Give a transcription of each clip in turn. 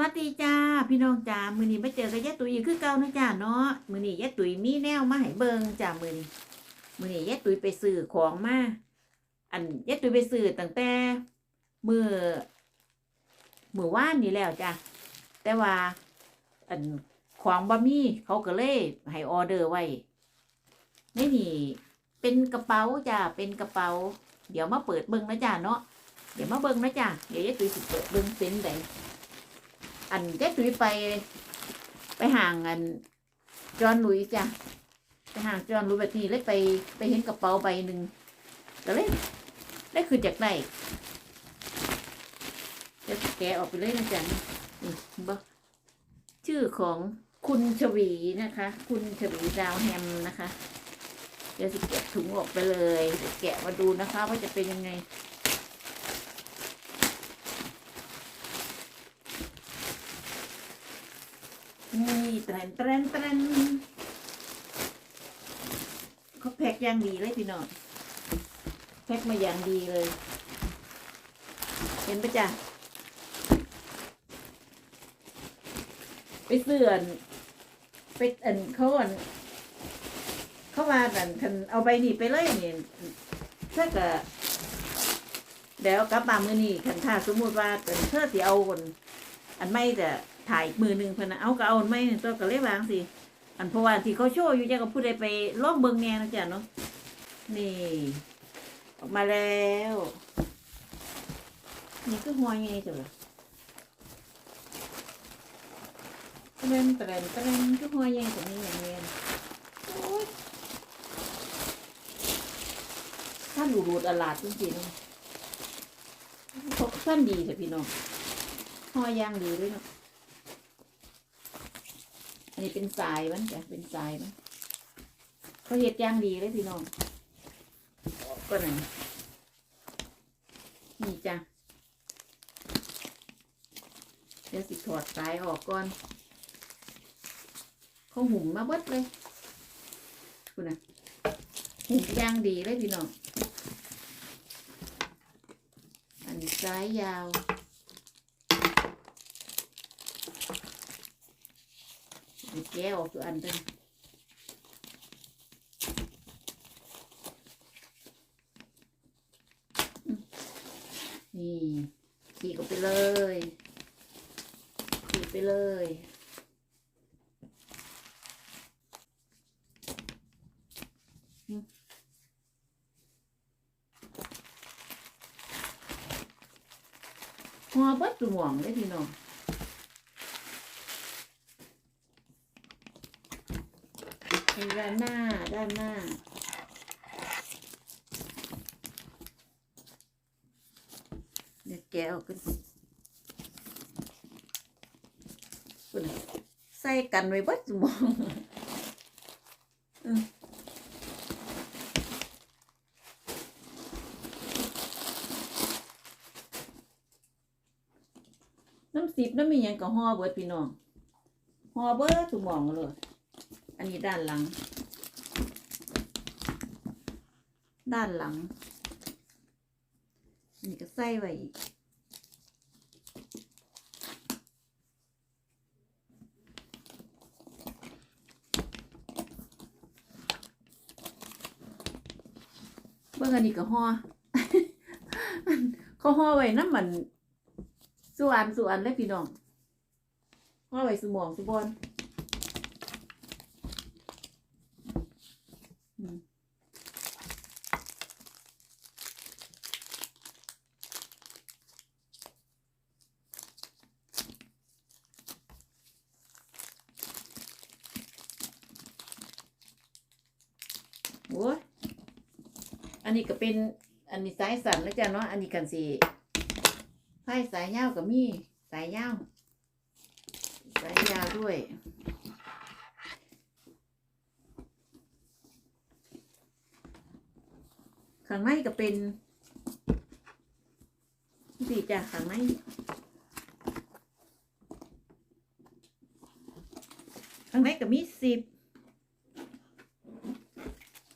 วัสดีจ้าพี่น้องจ้ามือนี้มาเจอกับยายตุ๋ยอีกคือเก่านะจ้าเนาะมือนี้ยายตุ๋ยมีแนวมาให้เบิงจ้ามือนี้มือนี้ยายตุ๋ยไปซื้อของมาอันยายตุ๋ยไปซื้อตั้งแต่มือมือว่านนี่แล้วจ้าแต่ว่าอันของบะมี่เขาก็เลยให้ออเดอร์ไว้ในนี่เป็นกระเป๋าจ้าเป็นกระเป๋า เดี๋ยวมาเปิดเบิงนะจ้าเนาะเดี๋ยวมาเบิงนะจ้าเดี๋ยวยายตุ๋ยสิเปิดเบิงเป็นได อันเจ๊ตุ้ยไปไปห่างอันจอนลุยจ้ะไปห่างจอนลุยแบบนี้เลยไปไปเห็นกระเป๋าใบหนึ่งก็เลยได้คือจากไหนเดี๋ยวแกะออกไปเลยนะจ๊ะนี่เห็นบ่ชื่อของคุณชวีนะคะ คุณชวีดาวแฮมนะคะเดี๋ยวสิแกะถุงออกไปเลยแกะมาดูนะคะ ว่าจะเป็นยังไง นี่แตรนแตรนแตรนเขาแพ็กอย่างดีเลยพี่น้องแพ็กมาอย่างดีเลย เห็นปะจ๊ะไปเสื่อนไปอันเขาอันเขาว่าอันคันเอาใบนี้ไปเลยเนี่ยถ้ากิดเดี๋ยวกลับมามือนี่คันถ้าสมมติว่าเป็นเธอสิเอาคนอันไม่แต่ ถ่ายมือหนึ่งเพิ่นนะเอาก็เอาไม่ตัวก็เลยวางสิอันเพราะว่าที่เขาโชว์อยู่จะก็พูดได้ไปลองเบิงแน่นะจ๊ะเนาะนี่ ออกมาแล้วนี่คือหัวไงจ้ะล่ะเตรนเตรนเตรนคือหัวไงตรงนี้อย่างเงี้ยโอ้ยท่านดูรูดอลาดจริงๆพกท่านดีแต่พี่น้องหัวยางดีด้วยเนาะ อันนี้เป็นสายมันจ้ะเป็นสายมันเขาเฮ็ดย่างดีเลยพี่น้องออกก็ไหนนี่จ้ะเดี๋ยวสิถอดสายออกก่อนเขาหุ่มมาเบิดเลยคุณนะหุ่มย่างดีเลยพี่น้องอันนี้สายยาว แกะออกตัวอันเป็นนี่ขีดออกไปเลยขีดไปเลยหัวเบิดตัวหม่องเลยพี่น้อง ด้านหน้าด้านหน้า เดี๋ยวแกะออกกันคุณใส่กันไว้บัดสมองน้ำสิบน้ำมีหยังกับห่อเบิดพี่น้องห่อเบิดสมองเลย นนี้ด้านหลัง ด้านหลัง อันนี้ก็ใส่ไว้อีกเบิ่งอันนี้ก็ห่อเขาห่อไว้น้ำมันส่วนส่วนเลยพี่น้องห่อไว้สมองสุบอน โอ้ยอันนี้ก็เป็นอันนี้สายสั่นแล้วจ้ะเนาะ อันนี้กันสิไพ่สายยาวก็มี สายยาว สายยาวด้วย ข้างในก็เป็นสีจาะข้างในข้างในก็มีสิบ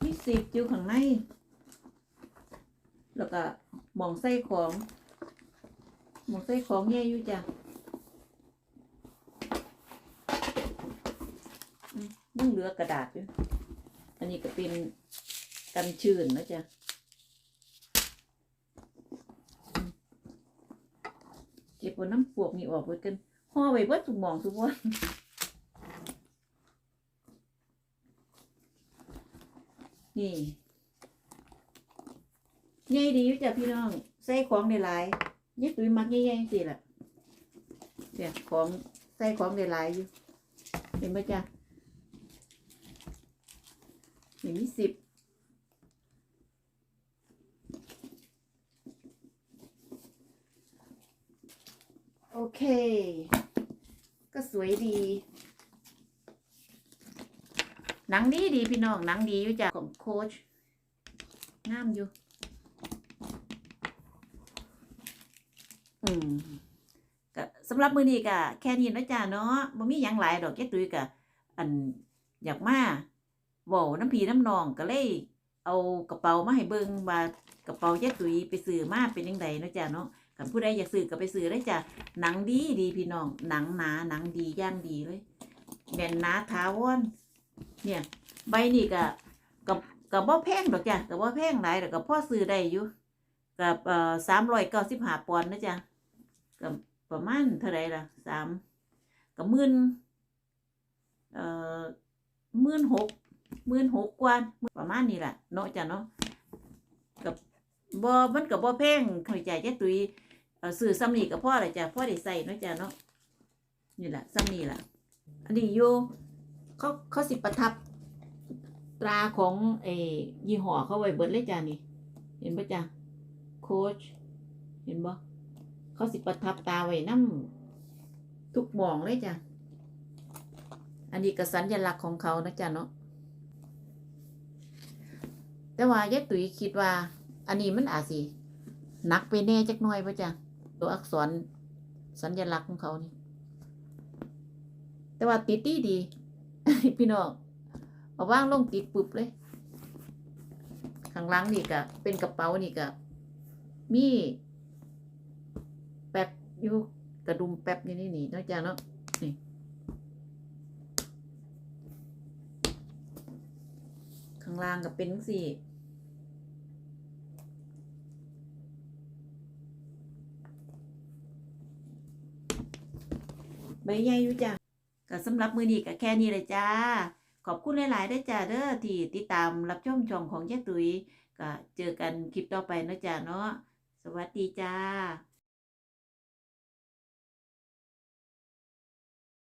มีสิบจิ๋วข้างใน แล้วก็มองใส่ของมองใส่ของแย่อยู่จ้ะยังเหลือกระดาษอยู่ อันนี้ก็เป็นกันชื่นนะจ๊ะ เก็บเอาน้ำปวกนี่ออกไว้กันห่อไว้เบิดสุกหมองสุกวันนี่ใหญ่ดีอยู่จ้ะพี่น้อง ใส่ของในหลายนี่ตุ้ยมักใหญ่ๆสิล่ะเนี่ยของใส่ของในหลายอยู่เห็นไหมจ๊ะนี่มีสิบ โอเค ก็สวยดี หนังดีดีพี่น้องหนังดีอยู่จ้ะของโค้ชงามอยู่ อืมก็สำหรับมือนี้ก็แค่นี้นะจ๊ะเนาะบ่มีหยังหลายดอกแค่ตุ้ยก็อันอยากมาว้าน้ำพีน้ำนองก็เลยเอากระเป๋ามาให้เบิ่งว่ากระเป๋าแยกตุยไปซื้อมาเป็นยังไงเนาะจ๊ะเนาะ คันผู้ใดอยากซื้อก็ไปซื้อได้จ้ะหนังดีดีพี่น้องหนังหนาหนังดีย่างดีเลยแน่นหนาถาวรเนี่ยใบนี่ก็กับกับบ่แพงดอกจ้ะกับบ่แพงหลายดอกก็พอซื้อได้อยู่กับเอ่อ395ปอนด์นะจ๊ะกับประมาณเท่าไรล่ะสามกับหมื่นเอ่อหมื่นหกหมื่นหกกว่าประมาณนี้แหละเนาะจ้ะเนาะกับบ่มันกับบ่แพงเข้าใจจ้ะตุย เอ่อซื้อซ้ำนี่ก็พ่อละจ้ะพ่อได้ใส่เนาะจ้ะเนาะนี่แหละซ้ำนี่แหละอันนี้อยู่เขาเขาสิประทับตราของเออยี่ห้อเขาไว้เบิดเลยจ้ะนี่ เห็นปะจ้ะโค้ชเห็นบ่เขาสิประทับตาไว้น้ำทุกมองเลยจ้ะอันนี้ก็สัญลักษณ์ของเขานะจ๊ะเนาะแต่ว่ายายตุ๋ยคิดว่า อันนี้มันอาจสิหนักไปแน่จักหน่อยปะจ้ะ ตัวอักษรสัญลักษณ์ของเขานี่ แต่ว่าติดดีดี พี่น้องเอาว่างลงติดปุบเลยข้างล่างนี่ก็เป็นกระเป๋านี่ก็มีแป๊บอยู่กระดุมแป๊บนี่นี่นี่นาะจ้ะเนาะนี่ข้างล่างก็เป็นสี่ ใบใหญ่อยู่จ้ะก็สำหรับมือนี้ก็แค่นี้เลยจ้า ขอบคุณหลายๆได้จ้าเด้อที่ติดตามรับชมช่องของยาตุ๋ยก็เจอกันคลิปต่อไปนะจ้าเนาะสวัสดีจ้า